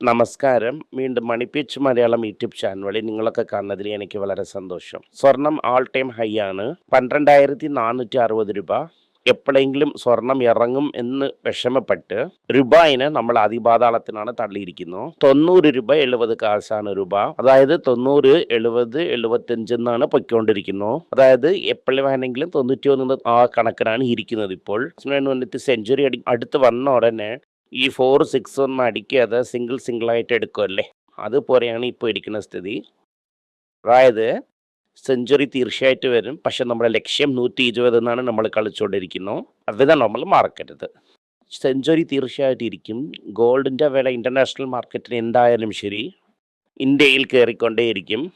നമസ്കാരം. വീണ്ടും മണിപ്പിച്ച് Malayalam YouTube channel വഴി നിങ്ങളൊക്കെ കാണുന്നതിൽ എനിക്ക് വളരെ സന്തോഷം. സ്വർണം ആൾ ടൈം ഹൈ ആണ്. പന്ത്രണ്ടായിരത്തി നാനൂറ്റി അറുപത് രൂപ. എപ്പോഴെങ്കിലും സ്വർണം ഇറങ്ങും എന്ന് വിഷമപ്പെട്ട് രൂപയിനെ നമ്മൾ അതിപാതാളത്തിനാണ് തള്ളിയിരിക്കുന്നത് തൊണ്ണൂറ് രൂപ എഴുപത് കാശാണ് രൂപ. അതായത് തൊണ്ണൂറ് എഴുപത് എഴുപത്തഞ്ച് എന്നാണ് പൊയ്ക്കൊണ്ടിരിക്കുന്നു. അതായത് എപ്പോഴും തൊണ്ണൂറ്റി ഒന്ന് ആ കണക്കിനാണ് ഇരിക്കുന്നത് ഇപ്പോൾ. വന്നിട്ട് സെഞ്ചുറി അടി അടുത്ത് വന്ന ഉടനെ ഈ ഫോർ സിക്സ് ഒന്നും അടിക്കാതെ സിംഗിൾ ആയിട്ട് എടുക്കുമല്ലേ അതുപോലെയാണ് ഇപ്പോൾ ഇരിക്കുന്ന സ്ഥിതി. അതായത് സെഞ്ചുറി തീർച്ചയായിട്ടും വരും. പക്ഷെ നമ്മുടെ ലക്ഷ്യം നൂറ്റി ഇരുപത് എന്നാണ് നമ്മൾ കളിച്ചുകൊണ്ടിരിക്കുന്നു. അതാണ് നമ്മൾ മറക്കരുത് സെഞ്ചുറി തീർച്ചയായിട്ടും ഇരിക്കും. ഗോൾഡിന്റെ വില ഇന്റർനാഷണൽ മാർക്കറ്റിന് എന്തായാലും ശരി. ഇന്ത്യയിൽ കയറിക്കൊണ്ടേയിരിക്കും.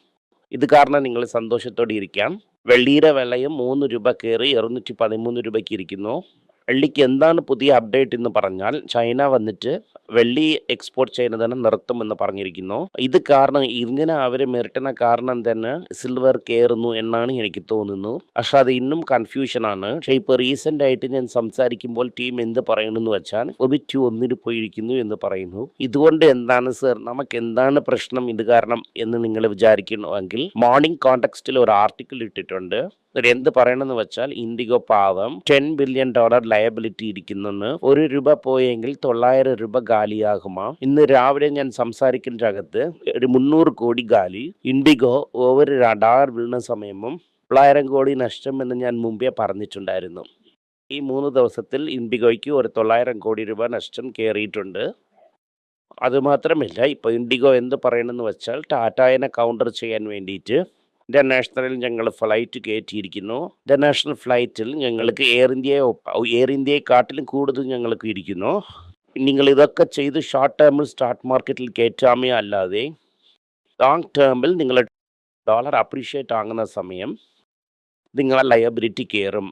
ഇത് കാരണം നിങ്ങൾ സന്തോഷത്തോടെ ഇരിക്കാം. വെള്ളിയുടെ വിലയും മൂന്ന് രൂപ കയറി ഇരുന്നൂറ്റി പതിമൂന്ന് രൂപയ്ക്ക് ഇരിക്കുന്നു. വെള്ളിക്ക് എന്താണ് പുതിയ അപ്ഡേറ്റ് എന്ന് പറഞ്ഞാൽ ചൈന വന്നിട്ട് വെള്ളി എക്സ്പോർട്ട് ചെയ്യുന്നത് തന്നെ നിർത്തുമെന്ന് പറഞ്ഞിരിക്കുന്നു. ഇത് കാരണം ഇങ്ങനെ അവർ മിരട്ടുന്ന കാരണം തന്നെ സിൽവർ കയറുന്നു എന്നാണ് എനിക്ക് തോന്നുന്നു. പക്ഷെ അത് ഇന്നും കൺഫ്യൂഷൻ ആണ്. പക്ഷെ ഇപ്പോൾ റീസെന്റ് ആയിട്ട് ഞാൻ സംസാരിക്കുമ്പോൾ ടീം എന്ത് പറയണമെന്ന് വെച്ചാൽ ഒബിറ്റ് ഒന്നിന് പോയിരിക്കുന്നു എന്ന് പറയുന്നു. ഇതുകൊണ്ട് എന്താണ് സർ നമുക്ക് എന്താണ് പ്രശ്നം ഇത് കാരണം എന്ന് നിങ്ങൾ വിചാരിക്കണമെങ്കിൽ മോർണിംഗ് കോണ്ടെക്സ്റ്റിൽ ഒരു ആർട്ടിക്കിൾ ഇട്ടിട്ടുണ്ട്. എന്ത് പറയണമെന്ന് വെച്ചാൽ ഇൻഡിഗോ പാവം ടെൻ ബില്യൺ ഡോളർ ലയബിലിറ്റി ഇരിക്കുന്നെന്ന് ഒരു രൂപ പോയെങ്കിൽ തൊള്ളായിരം രൂപ ഗാലിയാകുമാ. ഇന്ന് രാവിലെ ഞാൻ സംസാരിക്കുന്ന അകത്ത് ഒരു മുന്നൂറ് കോടി ഗാലി ഇൻഡിഗോ ഓവർ റഡാർ വീണ സമയമും തൊള്ളായിരം കോടി നഷ്ടം എന്ന് ഞാൻ മുമ്പേ പറഞ്ഞിട്ടുണ്ടായിരുന്നു. ഈ മൂന്ന് ദിവസത്തിൽ ഇൻഡിഗോയ്ക്ക് ഒരു തൊള്ളായിരം കോടി രൂപ നഷ്ടം കയറിയിട്ടുണ്ട് അതുമാത്രമല്ല ഇപ്പോൾ ഇൻഡിഗോ എന്ത് പറയണമെന്ന് വെച്ചാൽ ടാറ്റായനെ കൗണ്ടർ ചെയ്യാൻ വേണ്ടിയിട്ട് ഇന്റർനാഷണലിൽ ഞങ്ങൾ ഫ്ലൈറ്റ് കയറ്റിയിരിക്കുന്നു ഇന്റർനാഷണൽ ഫ്ലൈറ്റിൽ ഞങ്ങൾക്ക് എയർ ഇന്ത്യയെ എയർ ഇന്ത്യയെക്കാട്ടിലും കൂടുതൽ ഞങ്ങൾക്ക് ഇരിക്കുന്നു. നിങ്ങൾ ഇതൊക്കെ ചെയ്ത് ഷോർട്ട് ടേമിൽ സ്റ്റാർട്ട് മാർക്കറ്റിൽ കയറ്റാമേ അല്ലാതെ ലോങ് ടേമിൽ നിങ്ങൾ ഡോളർ അപ്രീഷിയേറ്റ് ആകുന്ന സമയം നിങ്ങളെ ലയബിലിറ്റി കയറും.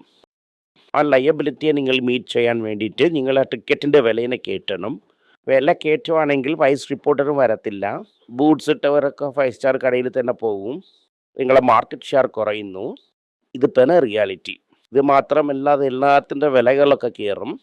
ആ ലയബിലിറ്റിയെ നിങ്ങൾ മീറ്റ് ചെയ്യാൻ വേണ്ടിയിട്ട് നിങ്ങൾ ആ ടിക്കറ്റിന്റെ വിലയിനെ കയറ്റണം വില കയറ്റുവാണെങ്കിൽ വൈസ് റിപ്പോർട്ടറും വരത്തില്ല. ബൂട്ട്സ് ഇട്ടവരൊക്കെ ഫൈവ് സ്റ്റാർ കടയിൽ തന്നെ പോകും. നിങ്ങളെ മാർക്കറ്റ് ഷെയർ കുറയുന്നു. ഇത് തന്നെ റിയാലിറ്റി ഇത് മാത്രമല്ലാതെ എല്ലാത്തിന്റെ വിലകളൊക്കെ കയറും.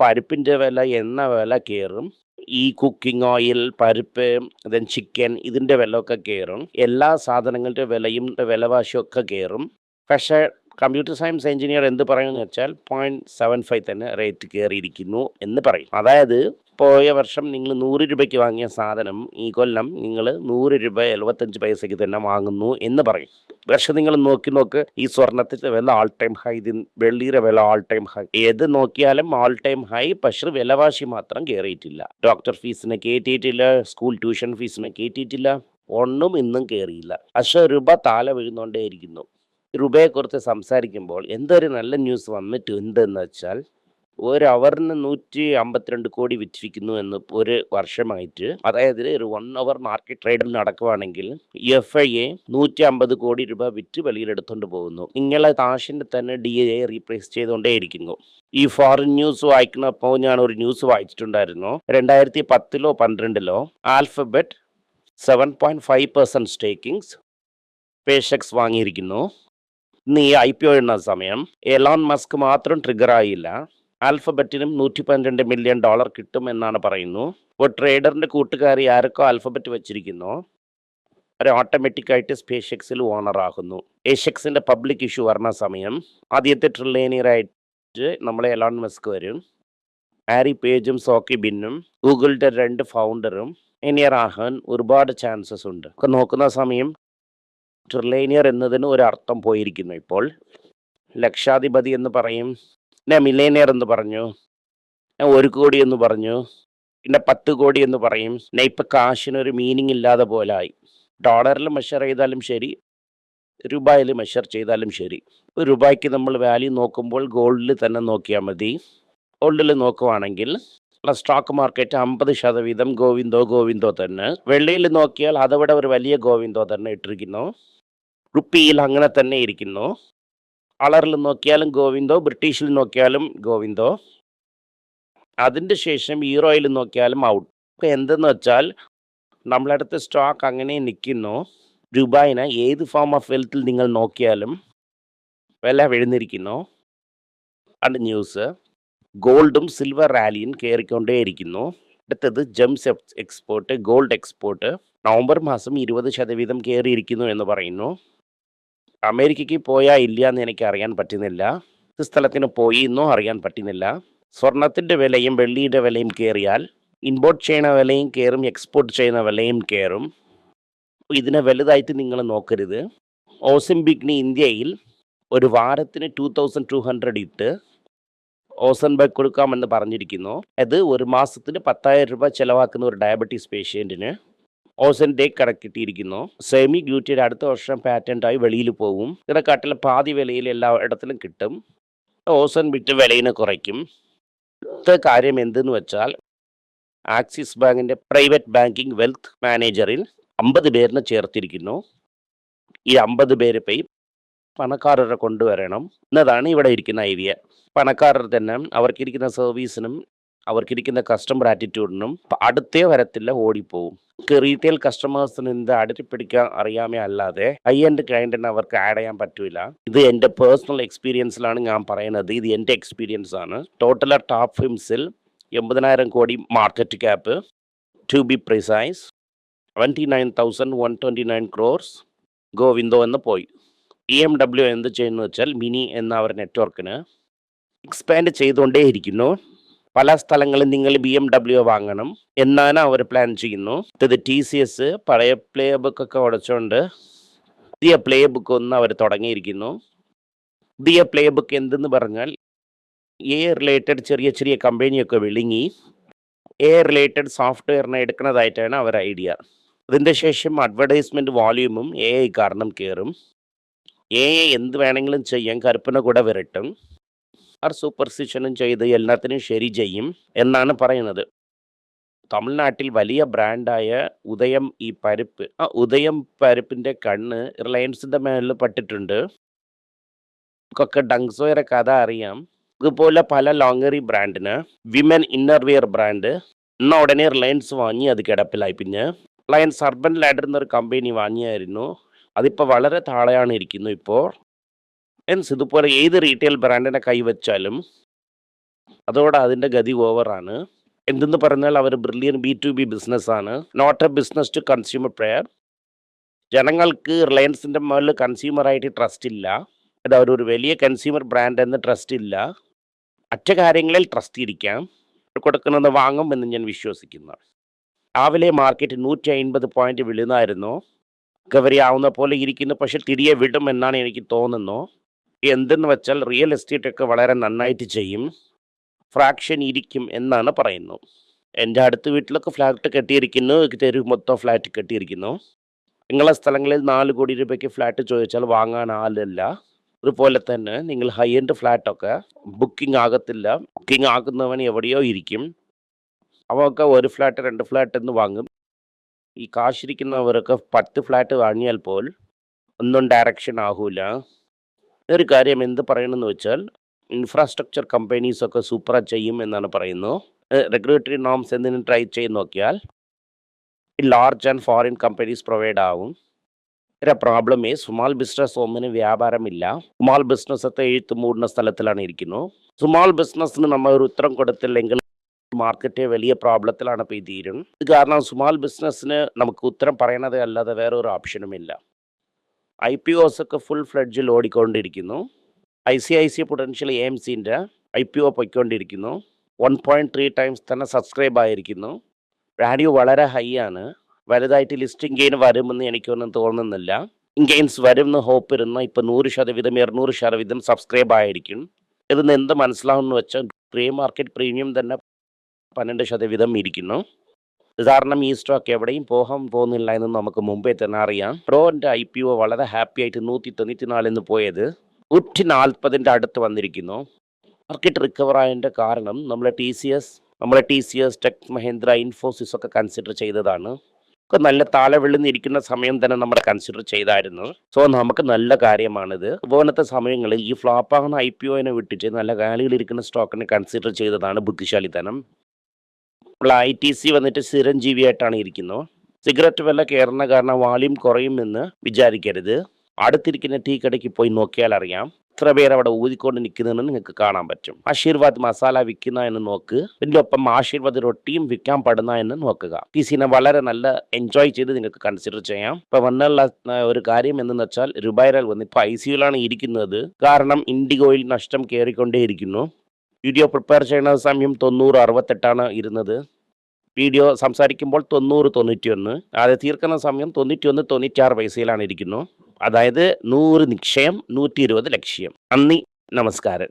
പരിപ്പിന്റെ വില എണ്ണ വില കയറും. ഈ കുക്കിംഗ് ഓയിൽ പരിപ്പ് ദെൻ ചിക്കൻ ഇതിന്റെ വിലയൊക്കെ കയറും. എല്ലാ സാധനങ്ങളുടെ വിലയും വിലവാശിയൊക്കെ കയറും. പക്ഷേ കമ്പ്യൂട്ടർ സയൻസ് എഞ്ചിനീയർ എന്ത് പറയുമെന്ന് വെച്ചാൽ പോയിന്റ് സെവൻ ഫൈവ് തന്നെ റേറ്റ് കയറിയിരിക്കുന്നു എന്ന് പറയും. അതായത് പോയ വർഷം നിങ്ങൾ നൂറ് രൂപയ്ക്ക് വാങ്ങിയ സാധനം ഈ കൊല്ലം നിങ്ങൾ നൂറ് രൂപ എഴുപത്തഞ്ച് പൈസയ്ക്ക് തന്നെ വാങ്ങുന്നു എന്ന് പറയും. പക്ഷെ നിങ്ങൾ നോക്കി നോക്ക് ഈ സ്വർണത്തിന്റെ വില ആൾ ടൈം ഹൈ ഇത് വെള്ളിയുടെ വില ആൾ ടൈം ഹൈ ഏത് നോക്കിയാലും ആൾ ടൈം ഹൈ പക്ഷെ വിലവാശി മാത്രം കയറിയിട്ടില്ല. ഡോക്ടർ ഫീസിനെ കയറ്റിയിട്ടില്ല സ്കൂൾ ട്യൂഷൻ ഫീസിനെ കയറ്റിയിട്ടില്ല ഒന്നും ഇന്നും കയറിയില്ല പക്ഷെ രൂപ താല വീഴുന്നോണ്ടേയിരിക്കുന്നു. രൂപയെക്കുറിച്ച് സംസാരിക്കുമ്പോൾ എന്തൊരു നല്ല ന്യൂസ് വന്നിട്ട് എന്തെന്ന് വെച്ചാൽ ഒരു അവറിന് നൂറ്റി അമ്പത്തിരണ്ട് കോടി വിറ്റിരിക്കുന്നു എന്ന് ഒരു വർഷമായിട്ട്. അതായത് ഒരു വൺ അവർ മാർക്കറ്റ് ട്രേഡിൽ നടക്കുവാണെങ്കിൽ എഫ് ഐ എ നൂറ്റി അമ്പത് കോടി രൂപ വിറ്റ് വെളിയിലെടുത്തുകൊണ്ട് പോകുന്നു. ഇങ്ങനെ താഷിന്റെ തന്നെ ഡി എ റീപ്ലേസ് ചെയ്തുകൊണ്ടേയിരിക്കുന്നു ഈ ഫോറിൻ ന്യൂസ് വായിക്കുന്നപ്പോൾ ഞാൻ ഒരു ന്യൂസ് വായിച്ചിട്ടുണ്ടായിരുന്നു. രണ്ടായിരത്തി പത്തിലോ പന്ത്രണ്ടിലോ Alphabet seven point five percent സ്റ്റേക്കിങ്സ് പേഷക്സ് വാങ്ങിയിരിക്കുന്നു. ഇന്ന് ഈ ഐ പി ഒ എണ്ണ സമയം എലോൺ മസ്ക് മാത്രം ട്രിഗർ ആയില്ല. ആൽഫബറ്റിനും നൂറ്റി പന്ത്രണ്ട് മില്യൺ ഡോളർ കിട്ടും എന്നാണ് പറയുന്നു. ഇപ്പോൾ ട്രേഡറിന്റെ കൂട്ടുകാരി ആരൊക്കെ ആൽഫബറ്റ് വെച്ചിരിക്കുന്നു? അവർ ഓട്ടോമാറ്റിക്കായിട്ട് സ്പേഷ്യക്സിൽ ഓണർ ആകുന്നു. ഏഷ്യക്സിന്റെ പബ്ലിക് ഇഷ്യൂ വരുന്ന സമയം. ആദ്യത്തെ ട്രില്ലേനിയറായിട്ട് നമ്മളെ എലോൺ മസ്ക് വരും. ആരി പേജും സോക്കി ബിന്നും ഗൂഗിളിന്റെ രണ്ട് ഫൗണ്ടറും എനിയർ ആകാൻ ഒരുപാട് ചാൻസസ് ഉണ്ട്. ഒക്കെ നോക്കുന്ന സമയം ട്രില്ലേനിയർ എന്നതിന് ഒരു അർത്ഥം പോയിരിക്കുന്നു ഇപ്പോൾ. ലക്ഷാധിപതി എന്ന് പറയും. പിന്നെ മില്ലേനിയർ എന്ന് പറഞ്ഞു. ഞാൻ ഒരു കോടി എന്ന് പറഞ്ഞു. പിന്നെ പത്ത് കോടി എന്ന് പറയും. പിന്നെ ഇപ്പം കാശിനൊരു മീനിങ് ഇല്ലാതെ പോലായി. ഡോളറിൽ മെഷർ ചെയ്താലും ശരി രൂപയിൽ മെഷർ ചെയ്താലും ശരി. ഒരു രൂപയ്ക്ക് നമ്മൾ വാല്യൂ നോക്കുമ്പോൾ ഗോൾഡിൽ തന്നെ നോക്കിയാൽ മതി. ഗോൾഡിൽ നോക്കുവാണെങ്കിൽ സ്റ്റോക്ക് മാർക്കറ്റ് അമ്പത് ശതവീതം ഗോവിന്ദോ ഗോവിന്ദോ തന്നെ. വെള്ളിയിൽ നോക്കിയാൽ അതവിടെ ഒരു വലിയ ഗോവിന്ദോ തന്നെ ഇട്ടിരിക്കുന്നു. റുപ്പിയിൽ അങ്ങനെ തന്നെ ഇരിക്കുന്നു. കളറിൽ നോക്കിയാലും ഗോവിന്ദോ ബ്രിട്ടീഷിൽ നോക്കിയാലും ഗോവിന്ദോ. അതിന്റെ ശേഷം ഹീറോയിൽ നോക്കിയാലും ഔട്ട്. അപ്പോൾ എന്തെന്ന് വെച്ചാൽ നമ്മളടുത്ത് സ്റ്റോക്ക് അങ്ങനെ നിൽക്കുന്നു രൂപായിന ഏത് ഫോം ഓഫ് വെൽത്തിൽ നിങ്ങൾ നോക്കിയാലും വില വിഴുന്നിരിക്കുന്നു. അത് ന്യൂസ് ഗോൾഡും സിൽവർ റാലിയും കയറിക്കൊണ്ടേയിരിക്കുന്നു. അടുത്തത് gems export gold export November മാസം ഇരുപത് ശതവീതം കയറിയിരിക്കുന്നു എന്ന് പറയുന്നു. അമേരിക്കയ്ക്ക് പോയാ ഇല്ല എന്ന് എനിക്ക് അറിയാൻ പറ്റുന്നില്ല. സ്ഥലത്തിന് പോയി എന്നോ അറിയാൻ പറ്റുന്നില്ല. സ്വർണത്തിന്റെ വിലയും വെള്ളിയുടെ വിലയും കയറിയാൽ ഇമ്പോർട്ട് ചെയ്യുന്ന വിലയും കയറും എക്സ്പോർട്ട് ചെയ്യുന്ന വിലയും കയറും ഇതിനെ വലുതായിട്ട് നിങ്ങൾ നോക്കരുത്. ബിഗ്നി ഇന്ത്യയിൽ ഒരു വാരത്തിന് ടു തൗസൻഡ് ടു ഹൺഡ്രഡ് ഇട്ട് ഓസൻബർഗ് കൊടുക്കാമെന്ന് പറഞ്ഞിരിക്കുന്നു. അത് ഒരു മാസത്തിന് പത്തായിരം രൂപ ചിലവാക്കുന്ന ഒരു ഡയബറ്റീസ് പേഷ്യന്റിന് ഓസൻ ഡേ കിടക്കിട്ടിരിക്കുന്നു സെമി ഗ്യൂറ്റിയുടെ അടുത്ത വർഷം പാറ്റന്റായി വെളിയിൽ പോകും ഇതിനെക്കാട്ടിൽ പാതി വിലയിൽ എല്ലാ ഇടത്തിലും കിട്ടും. ഓസൻ വിറ്റ് വിലയിനെ കുറയ്ക്കും. അടുത്ത കാര്യം എന്തെന്ന് വെച്ചാൽ ആക്സിസ് ബാങ്കിന്റെ പ്രൈവറ്റ് ബാങ്കിങ് വെൽത്ത് മാനേജറിൽ അമ്പത് പേരിനെ ചേർത്തിരിക്കുന്നു. ഈ അമ്പത് പേര് പോയി പണക്കാരരെ കൊണ്ടുവരണം. എന്നതാണ് ഇവിടെ ഇരിക്കുന്ന ഐഡിയ പണക്കാരർ തന്നെ അവർക്കിരിക്കുന്ന സർവീസിനും അവർക്കിരിക്കുന്ന കസ്റ്റമർ ആറ്റിറ്റ്യൂഡിനും അടുത്തേ വരത്തില്ല ഓടിപ്പോവും. റീറ്റെയിൽ കസ്റ്റമേഴ്സിന് ഇത് അടുത്ത് പിടിക്കാൻ അറിയാമേ അല്ലാതെ ഹൈ എൻഡ് ക്ലയന്റിന് അവർക്ക് ആഡ് ചെയ്യാൻ പറ്റൂല. ഇത് എന്റെ പേഴ്സണൽ എക്സ്പീരിയൻസിലാണ് ഞാൻ പറയുന്നത്. ഇത് എന്റെ എക്സ്പീരിയൻസ് ആണ്. ടോട്ടൽ ടോപ്പ് ഫിംസിൽ എൺപതിനായിരം crore market cap to be precise twenty nine thousand one twenty nine crores ഗോവിന്ദോ എന്ന് പോയി. ഇ എം ഡബ്ല്യു എന്ത് ചെയ്യുന്നു വെച്ചാൽ മിനി എന്ന അവർ നെറ്റ്വർക്കിന് എക്സ്പാൻഡ് ചെയ്തുകൊണ്ടേയിരിക്കുന്നു. പല സ്ഥലങ്ങളിൽ നിങ്ങൾ ബി എം ഡബ്ല്യു വാങ്ങണം എന്നാണ് അവർ പ്ലാൻ ചെയ്യുന്നു. ഇത് ടി സി എസ് പഴയ പ്ലേ ബുക്ക് ഒക്കെ ഉടച്ചുകൊണ്ട് പുതിയ പ്ലേ ബുക്ക് ഒന്ന് അവർ തുടങ്ങിയിരിക്കുന്നു. പുതിയ പ്ലേ ബുക്ക് എന്തെന്ന് പറഞ്ഞാൽ എ റിലേറ്റഡ് ചെറിയ ചെറിയ കമ്പനിയൊക്കെ വിഴുങ്ങി എ റിലേറ്റഡ് സോഫ്റ്റ്വെയറിനെ എടുക്കുന്നതായിട്ടാണ് അവർ ഐഡിയ അതിന്റെ ശേഷം അഡ്വർടൈസ്മെന്റ് വോള്യൂമും എ ഐ കാരണം കയറും എ ഐ എന്ത് വേണമെങ്കിലും ചെയ്യാൻ കരുപ്പന കൂടെ വരട്ടും. ആർ സൂപ്പർസിഷനും ചെയ്ത് എല്ലാത്തിനും ശരി ചെയ്യും എന്നാണ് പറയുന്നത്. തമിഴ്നാട്ടിൽ വലിയ ബ്രാൻഡായ ഉദയം ഈ പരിപ്പ് ആ ഉദയം പരിപ്പിന്റെ കണ്ണ് റിലയൻസിന്റെ മേളിൽ പട്ടിട്ടുണ്ട്. ഒക്കെ ഡങ്സോയുടെ കഥ അറിയാം. ഇതുപോലെ പല ലോങ്ങറി ബ്രാൻഡിന് വിമൻ ഇന്നർവെയർ ബ്രാൻഡ് എന്നാൽ ഉടനെ റിലയൻസ് വാങ്ങി അത് കിടപ്പിലായി. പിന്നെ റിലയൻസ് അർബൻ ലാഡർ എന്നൊരു കമ്പനി വാങ്ങിയായിരുന്നു. അതിപ്പോൾ വളരെ താഴെയാണ് ഇരിക്കുന്നു ഇപ്പോൾ. മീൻസ് ഇതുപോലെ ഏത് റീറ്റെയിൽ ബ്രാൻഡിനെ കൈവച്ചാലും അതോടെ അതിന്റെ ഗതി ഓവറാണ് എന്തെന്ന് പറഞ്ഞാൽ അവർ ബ്രില്യൻ ബി ടു ബി ബിസിനസ്സാണ് not a business to consumer prayer ജനങ്ങൾക്ക് റിലയൻസിന്റെ മുകളിൽ കൺസ്യൂമറായിട്ട് ട്രസ്റ്റ് ഇല്ല. അത് അവരൊരു വലിയ കൺസ്യൂമർ ബ്രാൻഡ് എന്ന് ട്രസ്റ്റ് ഇല്ല. മറ്റു കാര്യങ്ങളിൽ ട്രസ്റ്റ് ഇരിക്കാം. കൊടുക്കുന്നത് വാങ്ങും എന്ന് ഞാൻ വിശ്വസിക്കുന്നു. രാവിലെ മാർക്കറ്റ് നൂറ്റി അൻപത് പോയിന്റ് വീഴുന്നായിരുന്നു. റിക്കവറി ആവുന്ന പോലെ ഇരിക്കുന്നു. പക്ഷെ തിരികെ വിടും എന്നാണ് എനിക്ക് തോന്നുന്നു. എന്തെന്ന് വെച്ചാൽ റിയൽ എസ്റ്റേറ്റ് ഒക്കെ വളരെ നന്നായിട്ട് ചെയ്യും. ഫ്രാക്ഷൻ ഇരിക്കും എന്നാണ് പറയുന്നത് എന്റെ അടുത്ത വീട്ടിലൊക്കെ ഫ്ലാറ്റ് കെട്ടിയിരിക്കുന്നു. തെരുവ് മൊത്തം ഫ്ലാറ്റ് കെട്ടിയിരിക്കുന്നു. നിങ്ങളെ സ്ഥലങ്ങളിൽ നാല് കോടി രൂപയ്ക്ക് ഫ്ലാറ്റ് ചോദിച്ചാൽ വാങ്ങാൻ ആളില്ല. അതുപോലെ തന്നെ നിങ്ങൾ ഹൈ എൻഡ് ഫ്ലാറ്റൊക്കെ ബുക്കിംഗ് ആകത്തില്ല. ബുക്കിംഗ് ആകുന്നവൻ എവിടെയോ ഇരിക്കും. അവൊക്കെ ഒരു ഫ്ലാറ്റ് രണ്ട് ഫ്ലാറ്റ് എന്ന് വാങ്ങും. ഈ കാശിരിക്കുന്നവരൊക്കെ പത്ത് ഫ്ലാറ്റ് വാങ്ങിയാൽ പോൽ ഒന്നും ഡയറക്ഷൻ ആകൂല ഒരു കാര്യം എന്ത് പറയണമെന്ന് വെച്ചാൽ ഇൻഫ്രാസ്ട്രക്ചർ കമ്പനീസ് ഒക്കെ സൂപ്പറ ചെയ്യും എന്നാണ് പറയുന്നു. റെഗുലേറ്ററി നോംസ് എന്തിനും ട്രൈ ചെയ്ത് നോക്കിയാൽ large and foreign companies provide ആവും. ഒരു പ്രോബ്ലം ഈ സ്മോൾ ബിസിനസ് ഒന്നിന് വ്യാപാരമില്ല. സ്മോൾ ബിസിനസ് ഒക്കെ എഴുത്ത് മൂടുന്ന സ്ഥലത്തിലാണ് ഇരിക്കുന്നു. സ്മോൾ ബിസിനസ്സിന് നമ്മൾ ഒരു ഉത്തരം കൊടുത്തില്ലെങ്കിൽ മാർക്കറ്റ് വലിയ പ്രോബ്ലത്തിലാണ് ഇപ്പോൾ ഈ തീരും ഇത് കാരണം സ്മോൾ ബിസിനസ്സിന് നമുക്ക് ഉത്തരം പറയണത് അല്ലാതെ വേറൊരു ഓപ്ഷനുമില്ല ഐ പി ഒസ് ഒക്കെ ഫുൾ ഫ്ലഡ്ജിൽ ഓടിക്കൊണ്ടിരിക്കുന്നു. I C I C potential M സിന്റെ ഐ പി ഒ പൊയ്ക്കൊണ്ടിരിക്കുന്നു. വൺ പോയിന്റ് ത്രീ ടൈംസ് തന്നെ സബ്സ്ക്രൈബ് ആയിരിക്കുന്നു. വാല്യൂ വളരെ ഹൈ ആണ്. വലുതായിട്ട് ലിസ്റ്റിംഗ് ഗെയിൻ വരുമെന്ന് എനിക്കൊന്നും തോന്നുന്നില്ല. ഗെയിൻസ് വരുമെന്ന് ഹോപ്പ് ഇരുന്ന ഇപ്പം നൂറ് ശതവീതം ഇരുന്നൂറ് ശതവീതം സബ്സ്ക്രൈബ് ആയിരിക്കും. ഇതിന്ന് എന്ത് മനസ്സിലാവുമെന്ന് വെച്ചാൽ പ്രീ മാർക്കറ്റ് പ്രീമിയം തന്നെ പന്ത്രണ്ട് ശതവീതം ഇരിക്കുന്നു. കാരണം ഈ സ്റ്റോക്ക് എവിടെയും പോകാൻ പോകുന്നില്ല എന്ന് നമുക്ക് മുമ്പേ തന്നെ അറിയാം. റോന്റെ ഐ പി ഒ വളരെ ഹാപ്പി ആയിട്ട് നൂറ്റി തൊണ്ണൂറ്റി നാലിന്ന് പോയത് നൂറ്റി നാൽപ്പതിന്റെ അടുത്ത് വന്നിരിക്കുന്നു. മാർക്കറ്റ് റിക്കവർ ആയതിന്റെ കാരണം നമ്മളെ ടി സി എസ് നമ്മളെ T C S tech Mahindra Infosys ഒക്കെ കൺസിഡർ ചെയ്തതാണ്. ഒക്കെ നല്ല താഴെ വിളുന്നിരിക്കുന്ന സമയം തന്നെ നമ്മൾ കൺസിഡർ ചെയ്തായിരുന്നു. സോ നമുക്ക് നല്ല കാര്യമാണിത്. ഇതുപോലത്തെ സമയങ്ങളിൽ ഈ ഫ്ലോപ്പാകുന്ന ഐ പി ഒനെ വിട്ടിട്ട് നല്ല ഇരിക്കുന്ന സ്റ്റോക്കിനെ കൺസിഡർ ചെയ്തതാണ് ബുദ്ധിശാലിത്തനം. നമ്മൾ ഐ ടി സി വന്നിട്ട് ചിരഞ്ജീവിയായിട്ടാണ് ഇരിക്കുന്നത് സിഗരറ്റ് വില കയറുന്ന കാരണം വാല്യൂം കുറയുമെന്ന് വിചാരിക്കരുത്. അടുത്തിരിക്കുന്ന ടീ കടയ്ക്ക് പോയി നോക്കിയാൽ അറിയാം. എത്ര പേർ അവിടെ ഊതിക്കൊണ്ട് നിൽക്കുന്നതെന്ന് നിങ്ങൾക്ക് കാണാൻ പറ്റും. ആശീർവാദ് മസാല വിൽക്കുന്ന എന്ന് നോക്ക്. ഇതിന്റെ ഒപ്പം ആശീർവാദ് റൊട്ടിയും വിൽക്കാൻ പെടുന്ന എന്ന് നോക്കുക. ഈ സിനിമ വളരെ നല്ല എൻജോയ് ചെയ്ത് നിങ്ങൾക്ക് കൺസിഡർ ചെയ്യാം. ഇപ്പൊ വന്നുള്ള ഒരു കാര്യം എന്തെന്ന് വെച്ചാൽ രുബൈറൽ വന്ന് ഇപ്പൊ ഐ സിയുലാണ് ഇരിക്കുന്നത്. കാരണം ഇൻഡിഗോയിൽ നഷ്ടം കയറിക്കൊണ്ടേയിരിക്കുന്നു. വീഡിയോ പ്രിപ്പയർ ചെയ്യുന്ന സമയം തൊണ്ണൂറ് അറുപത്തെട്ടാണ് ഇരുന്നത്. വീഡിയോ സംസാരിക്കുമ്പോൾ തൊണ്ണൂറ് തൊണ്ണൂറ്റിയൊന്ന്. അത് തീർക്കുന്ന സമയം തൊണ്ണൂറ്റിയൊന്ന് തൊണ്ണൂറ്റിയാറ് പൈസയിലാണ് ഇരിക്കുന്നു. അതായത് നൂറ് നിക്ഷയം നൂറ്റി ഇരുപത് ലക്ഷ്യം. നന്ദി നമസ്കാരം.